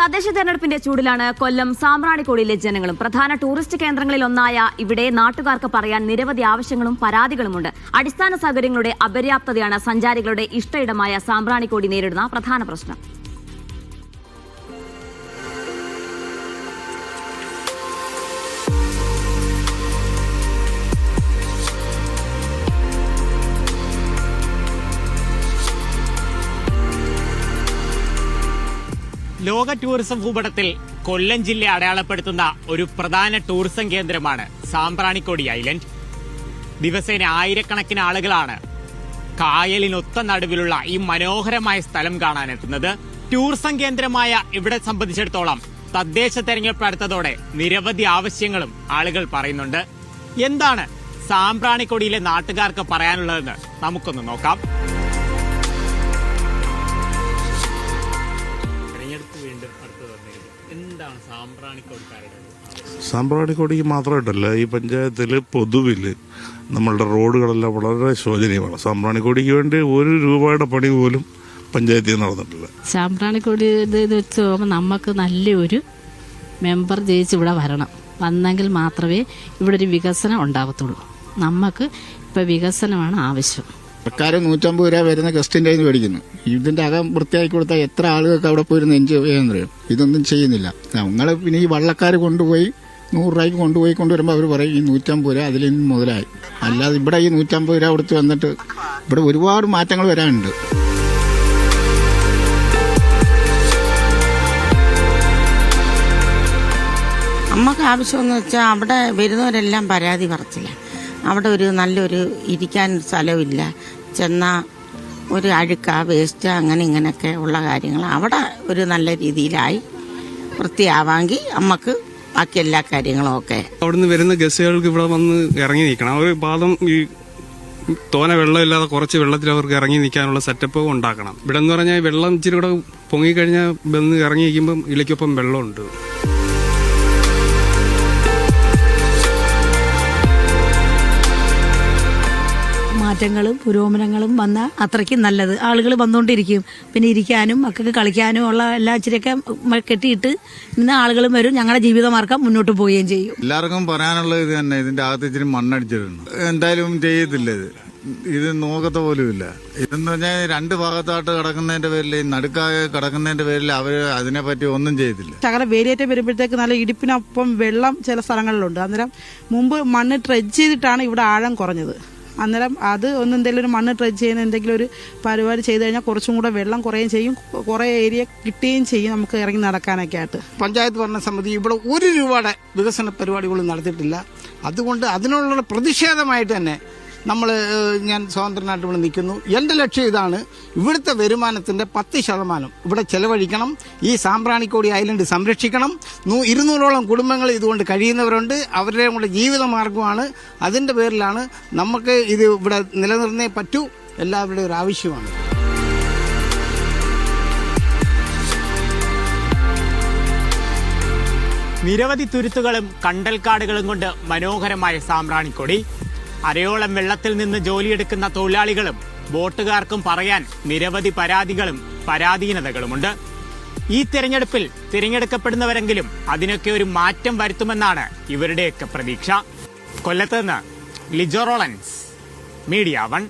തദ്ദേശ തെരഞ്ഞെടുപ്പിന്റെ ചൂടിലാണ് കൊല്ലം സാമ്പ്രാണിക്കോടിയിലെ ജനങ്ങളും. പ്രധാന ടൂറിസ്റ്റ് കേന്ദ്രങ്ങളിൽ ഒന്നായ ഇവിടെ നാട്ടുകാർക്ക് പറയാൻ നിരവധി ആവശ്യങ്ങളും പരാതികളുമുണ്ട്. അടിസ്ഥാന സൗകര്യങ്ങളുടെ അപര്യാപ്തതയാണ് സഞ്ചാരികളുടെ ഇഷ്ടയിടമായ സാമ്പ്രാണിക്കോടി നേരിടുന്ന പ്രധാന പ്രശ്നം. ലോക ടൂറിസം ഭൂപടത്തിൽ കൊല്ലം ജില്ല അടയാളപ്പെടുത്തുന്ന ഒരു പ്രധാന ടൂറിസം കേന്ദ്രമാണ് സാമ്പ്രാണിക്കോടി ഐലൻഡ്. ദിവസേന ആയിരക്കണക്കിന് ആളുകളാണ് കായലിനൊത്ത നടുവിലുള്ള ഈ മനോഹരമായ സ്ഥലം കാണാനെത്തുന്നത്. ടൂറിസം കേന്ദ്രമായ ഇവിടെ സംബന്ധിച്ചിടത്തോളം തദ്ദേശ തെരഞ്ഞെടുപ്പ് അടുത്തതോടെ നിരവധി ആവശ്യങ്ങളും ആളുകൾ പറയുന്നുണ്ട്. എന്താണ് സാമ്പ്രാണിക്കൊടിയിലെ നാട്ടുകാർക്ക് പറയാനുള്ളതെന്ന് നമുക്കൊന്ന് നോക്കാം. എന്താണ് സാമ്പ്രാണിക്കൊടിക്ക് മാത്രമായിട്ടല്ല ഈ പഞ്ചായത്തിൽ പൊതുവിൽ നമ്മളുടെ റോഡുകളെല്ലാം വളരെ ശോചനീയമാണ്. സാമ്പ്രാണിക്കോടിക്ക് വേണ്ടി ഒരു രൂപയുടെ പണി പോലും പഞ്ചായത്തിൽ നടന്നിട്ടില്ല. സാമ്പ്രാണിക്കോടി ഇത് വെച്ച് നോക്കുമ്പോൾ നമുക്ക് നല്ലൊരു മെമ്പർ ജയിച്ച് ഇവിടെ വരണം. വന്നെങ്കിൽ മാത്രമേ ഇവിടെ ഒരു വികസനം ഉണ്ടാകത്തുള്ളൂ നമുക്ക് ഇപ്പോൾ വികസനമാണ് ആവശ്യം. സർക്കാർ നൂറ്റമ്പത് രൂപ വരുന്ന ഗസ്റ്റിന്റെ കയ്യിൽ മേടിക്കുന്നു. ഇതിന്റെ അകം വൃത്തിയാക്കി കൊടുത്താൽ എത്ര ആളുകൾക്ക് അവിടെ പോയിരുന്ന് എൻജോയ് ചെയ്യാൻ ഇതൊന്നും ചെയ്യുന്നില്ല. ഞങ്ങൾ പിന്നെ ഈ വള്ളക്കാർ കൊണ്ടുപോയി നൂറ് രൂപയ്ക്ക് കൊണ്ടുപോയി കൊണ്ടുവരുമ്പോൾ അവർ പറയും ഈ നൂറ്റമ്പത് രൂപ അതിൽ നിന്ന് മുതലായി. അല്ലാതെ ഇവിടെ ഈ നൂറ്റമ്പത് രൂപ കൊടുത്ത് വന്നിട്ട് ഇവിടെ ഒരുപാട് മാറ്റങ്ങൾ വരാനുണ്ട്. നമുക്ക് ആവശ്യമെന്ന് വെച്ചാൽ അവിടെ വരുന്നവരെല്ലാം പരാതി പറച്ചില്ല അവിടെ ഒരു നല്ലൊരു ഇരിക്കാൻ സ്ഥലമില്ല. ചെന്നാൽ ഒരു അഴുക്ക വേസ്റ്റ് അങ്ങനെ ഇങ്ങനെയൊക്കെ ഉള്ള കാര്യങ്ങൾ അവിടെ ഒരു നല്ല രീതിയിലായി വൃത്തിയാവാമെങ്കിൽ നമുക്ക് ബാക്കി എല്ലാ കാര്യങ്ങളും ഒക്കെ. അവിടുന്ന് വരുന്ന ഗസ്റ്റുകൾക്ക് ഇവിടെ വന്ന് ഇറങ്ങി നിൽക്കണം. അവർ പാദം ഈ തോന വെള്ളമില്ലാതെ കുറച്ച് വെള്ളത്തിൽ അവർക്ക് ഇറങ്ങി നിൽക്കാനുള്ള സെറ്റപ്പ് ഉണ്ടാക്കണം. ഇവിടെ എന്ന് പറഞ്ഞാൽ വെള്ളം ഇച്ചിരി കൂടെ പൊങ്ങിക്കഴിഞ്ഞാൽ വന്ന് ഇറങ്ങി നിൽക്കുമ്പം ഇലയ്ക്കൊപ്പം വെള്ളമുണ്ട്. മാറ്റങ്ങളും പുരോഗമനങ്ങളും വന്ന അത്രയ്ക്ക് നല്ലത്. ആളുകൾ വന്നുകൊണ്ടിരിക്കും പിന്നെ ഇരിക്കാനും മക്കൾക്ക് കളിക്കാനും ഉള്ള എല്ലാ ഇച്ചിരിയൊക്കെ കെട്ടിയിട്ട് ഇന്ന് ആളുകളും വരും. ഞങ്ങളുടെ ജീവിതമാർഗം മുന്നോട്ട് പോവുകയും ചെയ്യും. എല്ലാവർക്കും പറയാനുള്ളത് ഇത് തന്നെ. ഇതിന്റെ അകത്ത് ഇച്ചിരി മണ്ണടിച്ചിട്ടുണ്ട്. എന്തായാലും ചെയ്യത്തില്ല ഇത്. ഇത് നോക്കത്ത പോലുമില്ല. ഇതെന്ന് പറഞ്ഞാൽ രണ്ട് ഭാഗത്തായിട്ട് കിടക്കുന്നതിന്റെ പേരിൽ നടുക്കാകെ കിടക്കുന്നതിന്റെ പേരിൽ അവർ അതിനെപ്പറ്റി ഒന്നും ചെയ്തില്ല. ശകലം വേലിയേറ്റം വരുമ്പോഴത്തേക്ക് നല്ല ഇടിപ്പിനൊപ്പം വെള്ളം ചില സ്ഥലങ്ങളിലുണ്ട്. അന്നേരം മുമ്പ് മണ്ണ് ട്രെഡ് ചെയ്തിട്ടാണ് ഇവിടെ ആഴം കുറഞ്ഞത്. അന്നേരം അത് ഒന്ന് എന്തെങ്കിലും ഒരു മണ്ണ് ട്രെഡ് ചെയ്യുന്ന എന്തെങ്കിലും ഒരു പരിപാടി ചെയ്ത് കഴിഞ്ഞാൽ കുറച്ചും കൂടെ വെള്ളം കുറയുകയും ചെയ്യും. കുറേ ഏരിയ കിട്ടുകയും ചെയ്യും നമുക്ക് ഇറങ്ങി നടക്കാനൊക്കെ ആയിട്ട്. പഞ്ചായത്ത് ഭരണ സമിതി ഇവിടെ ഒരു രൂപയുടെ വികസന പരിപാടികളും നടത്തിയിട്ടില്ല. അതുകൊണ്ട് അതിനുള്ള പ്രതിഷേധമായിട്ട് തന്നെ നമ്മൾ ഞാൻ സ്വതന്ത്രനായിട്ട് ഇവിടെ നിൽക്കുന്നു. എന്റെ ലക്ഷ്യം ഇതാണ് ഇവിടുത്തെ വരുമാനത്തിന്റെ പത്ത് ശതമാനം. ഇവിടെ ചെലവഴിക്കണം. ഈ സാമ്പ്രാണിക്കോടി ഐലൻഡ് സംരക്ഷിക്കണം. നൂ- ഇരുന്നൂറോളം കുടുംബങ്ങൾ ഇതുകൊണ്ട് കഴിയുന്നവരുണ്ട്. അവരുടെ കൂടെ ജീവിത മാർഗമാണ് അതിന്റെ പേരിലാണ് നമുക്ക് ഇത് ഇവിടെ നിലനിർന്നേ പറ്റൂ. എല്ലാവരുടെയും ഒരു ആവശ്യമാണ്. നിരവധി തുരുത്തുകളും കണ്ടൽക്കാടുകളും കൊണ്ട് മനോഹരമായ സാമ്പ്രാണിക്കൊടി. അരയോളം വെള്ളത്തിൽ നിന്ന് ജോലിയെടുക്കുന്ന തൊഴിലാളികളും ബോട്ടുകാർക്കും പറയാൻ നിരവധി പരാതികളും പരാധീനതകളുമുണ്ട്. ഈ തിരഞ്ഞെടുപ്പിൽ തിരഞ്ഞെടുക്കപ്പെടുന്നവരെങ്കിലും അതിനൊക്കെ ഒരു മാറ്റം വരുത്തുമെന്നാണ് ഇവരുടെയൊക്കെ പ്രതീക്ഷ. കൊല്ലത്ത് നിന്ന് ലിജോ മീഡിയ വൺ.